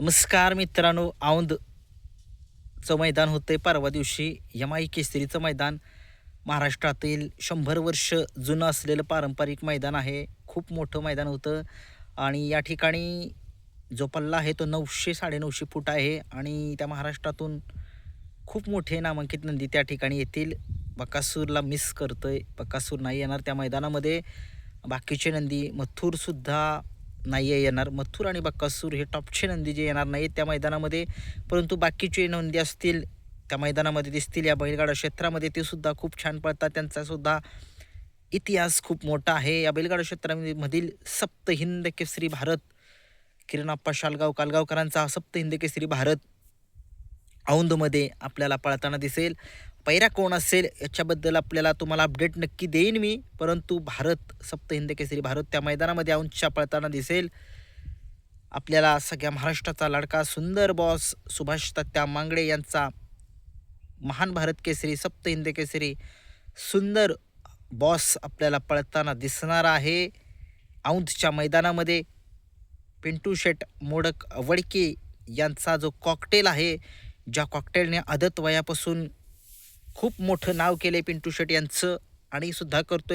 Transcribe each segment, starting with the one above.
नमस्कार मित्रांनो औंधचं मैदान होतं आहे परवा दिवशी. यमाई केसरीचं मैदान. महाराष्ट्रातील शंभर वर्ष जुनं असलेलं पारंपरिक मैदान आहे. खूप मोठं मैदान होतं. आणि या ठिकाणी जो पल्ला आहे तो नऊशे साडेनऊशे फूट आहे. आणि त्या महाराष्ट्रातून खूप मोठे नामांकित नंदी त्या ठिकाणी येतील. बकासूरला मिस करतोय. बकासूर नाही येणार त्या मैदानामध्ये. बाकीचे नंदी मथुरसुद्धा नाही आहे येणार. मथुर आणि बक्कासूर हे टॉपचे नंदी जे येणार नाहीत त्या मैदानामध्ये. परंतु बाकीचे नंदी असतील त्या मैदानामध्ये दिसतील. या बैलगाडा क्षेत्रामध्ये ते सुद्धा खूप छान पळतात. त्यांचासुद्धा इतिहास खूप मोठा आहे. या बैलगाडा क्षेत्रामध्ये मधील सप्त हिंद केसरी भारत किरणाप्पा शालगाव कालगावकरांचा सप्त हिंद केसरी भारत औंधमध्ये आपल्याला पळताना दिसेल. पैरा कोण असेल याच्याबद्दल आपल्याला तुम्हाला अपडेट नक्की देईन मी. परंतु भारत सप्त हिंद केसरी भारत त्या मैदानामध्ये औंधच्या पळताना दिसेल. आपल्याला सगळ्या महाराष्ट्राचा लाडका सुंदर बॉस सुभाष तात्या मांगडे यांचा महान भारत केसरी सप्त हिंद केसरी सुंदर बॉस आपल्याला पळताना दिसणार आहे. औंधच्या मैदानामध्ये पिंटू शेट मोडक वडके यांचा जो कॉकटेल आहे ज्या कॉकटेलने आदत वयापासून खूप मोठं नाव केलं आहे पिंटू शेट यांचं. आणि सुद्धा करतो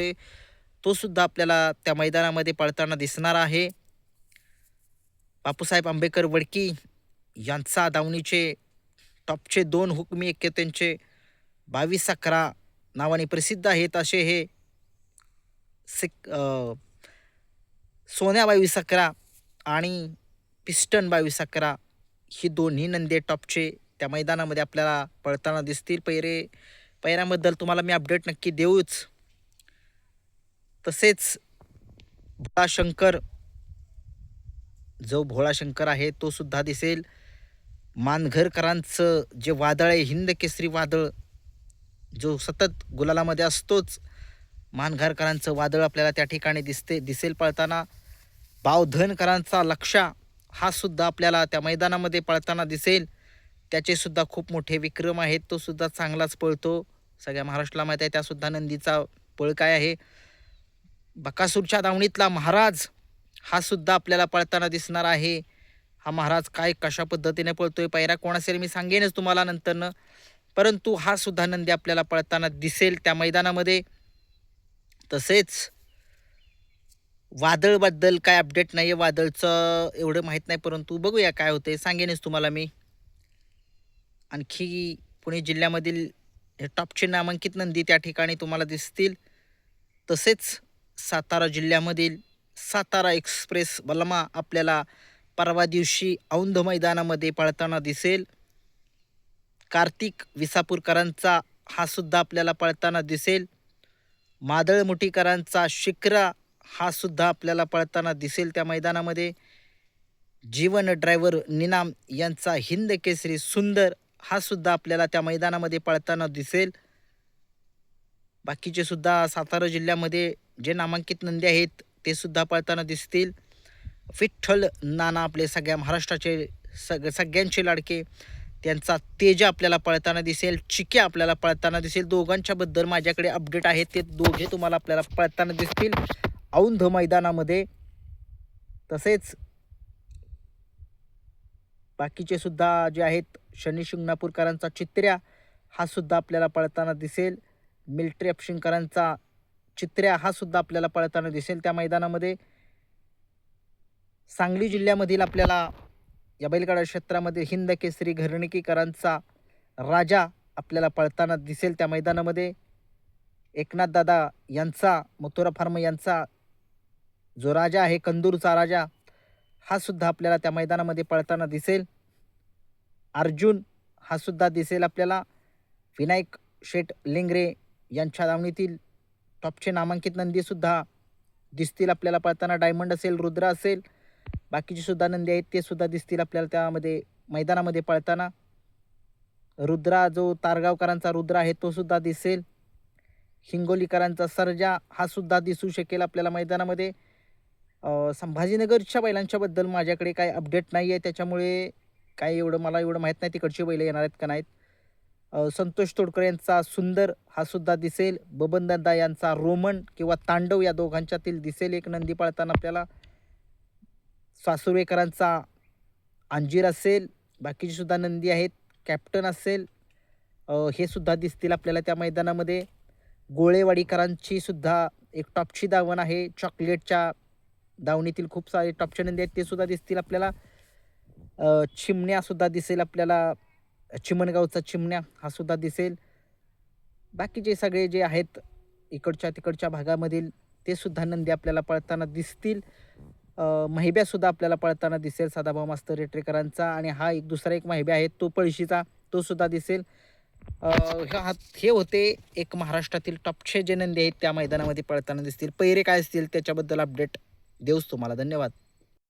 तो सुद्धा आपल्याला त्या मैदानामध्ये पळताना दिसणार आहे. बापूसाहेब आंबेकर वडकी यांचा दावणीचे टॉपचे दोन हुकमी एक त्यांचे बावीस अकरा नावाने प्रसिद्ध आहेत असे हे सिक सोन्या बावीस अकरा आणि पिस्टन बावीस अकरा ही दोन्ही नंदे टॉपचे त्या मैदानामध्ये आपल्याला पळताना दिसतील. पैरे पैऱ्याबद्दल तुम्हाला मी अपडेट नक्की देऊच. तसेच भोळाशंकर जो भोळाशंकर आहे तो सुद्धा दिसेल. मानघरकरांचं जे वादळ आहे हिंद केसरी वादळ जो सतत गुलालामध्ये असतोच मानघरकरांचं वादळ आपल्याला त्या ठिकाणी दिसते दिसेल पळताना. बावधनकरांचा लक्षा हा सुद्धा आपल्याला त्या मैदानामध्ये पळताना दिसेल. त्याचेसुद्धा खूप मोठे विक्रम आहेत तो सुद्धा चांगलाच पळतो. सगळ्या महाराष्ट्राला माहीत आहे त्यासुद्धा नंदीचा पळ काय आहे? बकासूरच्या दावणीतला महाराज हा सुद्धा आपल्याला पळताना दिसणार आहे. हा महाराज काय कशा पद्धतीने पळतोय पैरा कोण असेल मी सांगेनच तुम्हाला नंतरनं. परंतु हा सुद्धा नंदी आपल्याला पळताना दिसेल त्या मैदानामध्ये. तसेच वादळबद्दल काय अपडेट नाही आहे वादळचं एवढं माहीत नाही परंतु बघूया काय होते सांगेनच तुम्हाला मी. आणखी पुणे जिल्ह्यामधील हे टॉपचे नामांकित नंदी त्या ठिकाणी तुम्हाला दिसतील. तसेच सातारा जिल्ह्यामधील सातारा एक्सप्रेस बलमा आपल्याला परवा दिवशी औंध मैदानामध्ये पळताना दिसेल. कार्तिक विसापूरकरांचा हा सुद्धा आपल्याला पळताना दिसेल. मादळ मुठीकरांचा शिक्रा हा सुद्धा आपल्याला पळताना दिसेल त्या मैदानामध्ये. जीवन ड्रायव्हर निनाम यांचा हिंद केसरी सुंदर हा सुद्धा आपल्याला त्या मैदानामध्ये पळताना दिसेल. बाकीचे सुद्धा सातारा जिल्ह्यामध्ये जे नामांकित नंदी आहेत ते सुद्धा पळताना दिसतील. विठ्ठल नाना आपले सगळ्या महाराष्ट्राचे सग सगळ्यांचे लाडके. त्यांचा तेज आपल्याला पळताना दिसेल चिक्या आपल्याला पळताना दिसेल. दोघांच्याबद्दल माझ्याकडे अपडेट आहेत ते दोघे तुम्हाला आपल्याला पळताना दिसतील. औंध मैदानामध्ये. तसेच बाकीचे सुद्धा जे आहेत शनी शिंगणापूरकरांचा चित्र्या हा सुद्धा आपल्याला पळताना दिसेल. मिल्ट्री अपशिंकरांचा चित्र्या हा सुद्धा आपल्याला पळताना दिसेल त्या मैदानामध्ये. सांगली जिल्ह्यामधील आपल्याला या बैलगाडा क्षेत्रामध्ये हिंद केसरी घरणिकीकरांचा राजा आपल्याला पळताना दिसेल त्या मैदानामध्ये. एकनाथ दादा यांचा मथुरा फार्म यांचा जो राजा आहे कंदूरचा राजा हा सुद्धा आपल्याला त्या मैदानामध्ये पळताना दिसेल. अर्जुन हा सुद्धा दिसेल आपल्याला. विनायक शेठ लिंगरे यांच्या दावणीतील टॉपचे नामांकित नंदीसुद्धा दिसतील आपल्याला पळताना. डायमंड असेल रुद्र असेल बाकीचे सुद्धा नंदी आहेत ते सुद्धा दिसतील आपल्याला त्यामध्ये मैदानामध्ये पळताना. रुद्रा जो तारगावकरांचा रुद्र आहे तो सुद्धा दिसेल. हिंगोलीकरांचा सर्जा हा सुद्धा दिसू शकेल आपल्याला मैदानामध्ये. संभाजीनगरच्या बैलांच्याबद्दल माझ्याकडे काय अपडेट नाही आहे. त्याच्यामुळे काय एवढं मला एवढं माहीत नाही तिकडची बैलं येणार आहेत का नाहीत. संतोष तोडकर यांचा सुंदर हा सुद्धा दिसेल. बबनदादा यांचा रोमन किंवा तांडव या दोघांच्यातील दिसेल एक नंदी पाळताना आपल्याला. सासुरवेकरांचा अंजीर असेल बाकीची सुद्धा नंदी आहेत कॅप्टन असेल. हे सुद्धा दिसतील आपल्याला त्या मैदानामध्ये. गोळेवाडीकरांची सुद्धा एक टॉपची दावण आहे. चॉकलेटच्या दावणीतील खूप सारे टॉपचे नंदी आहेत ते सुद्धा दिसतील आपल्याला. चिमण्यासुद्धा चिमण्या सुद्धा दिसेल आपल्याला. चिमणगावचा चिमण्या हा सुद्धा दिसेल. बाकीचे सगळे जे आहेत इकडच्या तिकडच्या भागामधील ते सुद्धा नंदी आपल्याला पळताना दिसतील. अ, आपल्याला पळताना दिसेल सदाभाऊ मास्तर रेटरेकरांचा आणि हा एक दुसरा एक महिब्या आहे तो पळशीचा तो सुद्धा दिसेल. ह्या हे होते एक महाराष्ट्रातील टॉपचे जे नंदी आहेत त्या मैदानामध्ये पळताना दिसतील. पैरे काय असतील त्याच्याबद्दल अपडेट देऊस तुम्हाला. धन्यवाद.